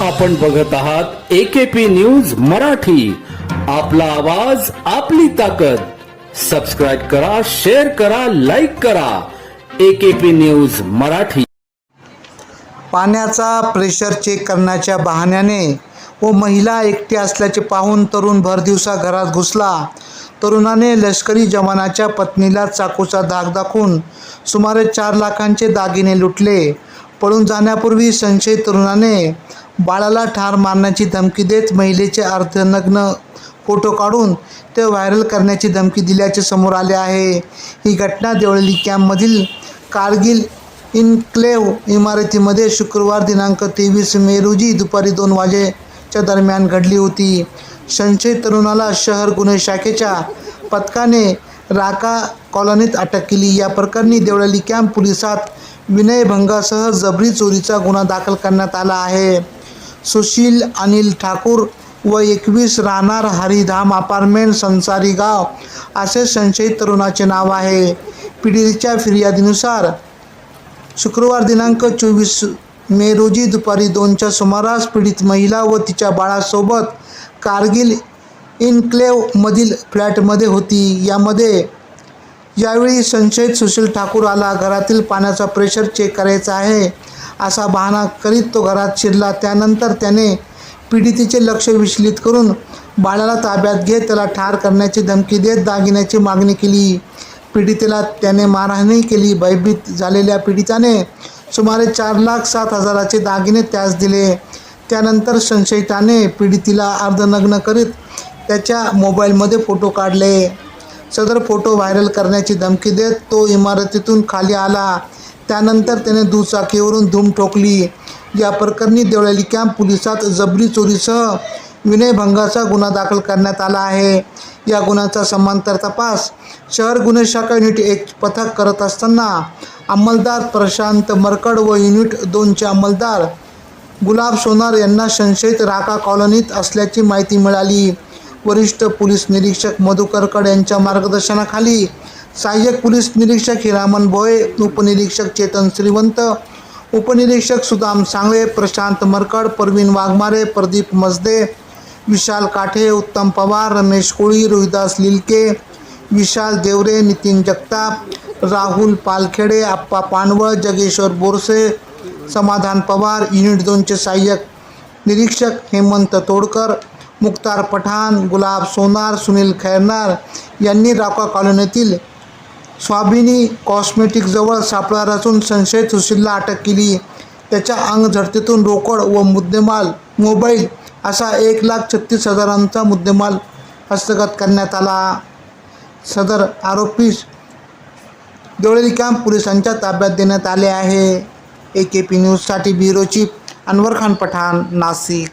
आपण बघत आहात एकेपी न्यूज मराठी. आपला आवाज आपली ताकद. सबस्क्राईब करा शेअर करा लाईक करा. AKP news Marathi. पाण्याचा प्रेशर चेक करण्याच्या बहाण्याने व महिला एकटी असल्याचे पाहून तरुण भरदिवसा घरात घुसला. तरुणाने लष्करी जवानाच्या पत्नीला चाकूचा धाक दाखवून सुमारे चार लाखांचे दागिने लुटले. पळून जाण्यापूर्वी संशयित तरुणाने बाळाला ठार मारण्याची धमकी देत महिलेचे अर्धनग्न फोटो काढून ते व्हायरल करण्याची धमकी दिल्याचे समोर आले आहे. ही घटना देवळली कॅम्पमधील कारगिल इनक्लेव इमारतीमध्ये शुक्रवार दिनांक तेवीस मे रोजी दुपारी दोन वाजेच्या दरम्यान घडली होती. संशयित तरुणाला शहर गुन्हे शाखेच्या पथकाने राका कॉलनीत अटक केली. या प्रकरणी देवळाली कॅम्प पोलिसात विनयभंगासह जबरी चोरीचा गुन्हा दाखल करण्यात आला आहे. सुशील अनिल ठाकूर व एकवीस राहणार हरिधाम अपार्टमेंट संसारी गाव असे संशयित तरुणाचे नाव आहे. पीडितेच्या फिर्यादीनुसार शुक्रवार दिनांक चोवीस मे रोजी दुपारी दोनच्या सुमारास पीडित महिला व तिच्या बाळासोबत कारगिल इन्क्लेवमधील फ्लॅटमध्ये होती. यामध्ये यावेळी संशयित सुशील ठाकूर आला. घरातील पाण्याचा प्रेशर चेक करायचा आहे. असा बहाणा करीत तो घरात शिरला. त्यानंतर त्याने पीडितेचे लक्ष विचलित करून बाळाला ताब्यात घेत त्याला ठार करण्याची धमकी देत दागिन्याची मागणी केली. पीडितेला त्याने मारहाणही केली. भयभीत झालेल्या पीडिताने सुमारे चार लाख सात हजाराचे दागिने त्यास दिले. त्यानंतर संशयिताने पीडितीला अर्धनग्न करीत त्याच्या मोबाईलमध्ये फोटो काढले. सदर फोटो व्हायरल करण्याची धमकी देत तो इमारतीतून खाली आला. त्यानंतर त्याने दुचाकीवरून धूम ठोकली. या प्रकरणी देवळाली कॅम्प पोलिसात जबरी चोरीसह विनयभंगाचा गुन्हा दाखल करण्यात आला आहे. या गुन्ह्याचा समांतर तपास शहर गुन्हे शाखा युनिट एक पथक करत असताना अंमलदार प्रशांत मरकड व युनिट दोनचे अंमलदार गुलाब सोनार यांना संशयित राका कॉलनीत असल्याची माहिती मिळाली. वरिष्ठ पोलीस निरीक्षक मधुकरकड यांच्या मार्गदर्शनाखाली सहाय्यक पोलीस निरीक्षक हिरामन भोये उपनिरीक्षक चेतन श्रीवंत उपनिरीक्षक सुदाम सांगळे प्रशांत मरकड परवीन वाघमारे प्रदीप मजदे विशाल काठे उत्तम पवार रमेश कोळी रोहिदास लिलके विशाल देवरे नितीन जगताप राहुल पालखेडे आप्पा पानवळ जगेश्वर बोरसे समाधान पवार युनिट दोनचे सहाय्यक निरीक्षक हेमंत तोडकर मुक्तार पठाण गुलाब सोनार सुनील खैरनार यांनी राका कॉलनीतील स्वाभिनी कॉस्मेटिकजवळ सापळा रचून संशयित सुशीलला अटक केली. त्याच्या अंग झडतीतून रोकड व मुद्देमाल मोबाईल असा एक लाख छत्तीस हजारांचा मुद्देमाल हस्तगत करण्यात आला. सदर आरोपी देवळी कॅम्प पोलिसांच्या ताब्यात देण्यात आले आहे. ए के पी न्यूजसाठी ब्युरो चीफ अनवर खान पठाण नाशिक.